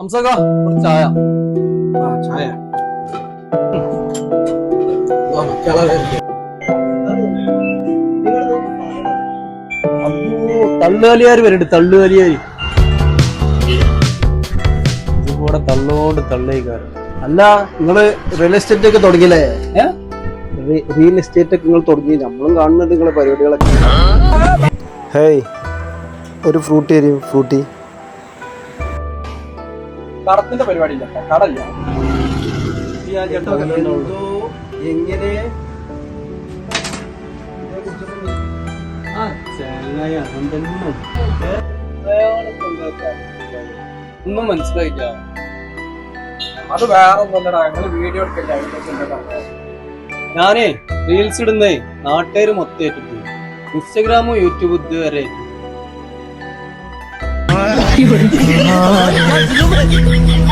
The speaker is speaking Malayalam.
ഹംസക്ക ഒരു ചായ ആ ചായ തള്ളുകലിയാര് വരുന്നുണ്ട് തള്ളുകലിയാര് ഇതുകൂടെ തള്ളോണ്ട് തള്ളേക്കാറ് അല്ല നിങ്ങൾ റിയൽ എസ്റ്റേറ്റ് ഒക്കെ തുടങ്ങിയില്ലേ? റിയൽ എസ്റ്റേറ്റ് ഒക്കെ നിങ്ങൾ തുടങ്ങി. നമ്മളും കാണുന്നുണ്ട് നിങ്ങളെ പരിപാടികളൊക്കെ. ഹേയ് ഒരു ഫ്രൂട്ടി തരും ഫ്രൂട്ടി. കടത്തിന്റെ പരിപാടി ഇല്ല കടല്ല. എങ്ങനെ? ഒന്നും മനസ്സിലായില്ല. അത് വേറെ ഒന്നല്ലടാ ഞങ്ങൾ വീഡിയോ എടുക്കല്ലേ? ഞാനേ റീൽസ് ഇടുന്നേ നാട്ടുകാര് മൊത്തം ഏറ്റിട്ട് ഇൻസ്റ്റഗ്രാമും യൂട്യൂബും ഇതുവരെ Thank you.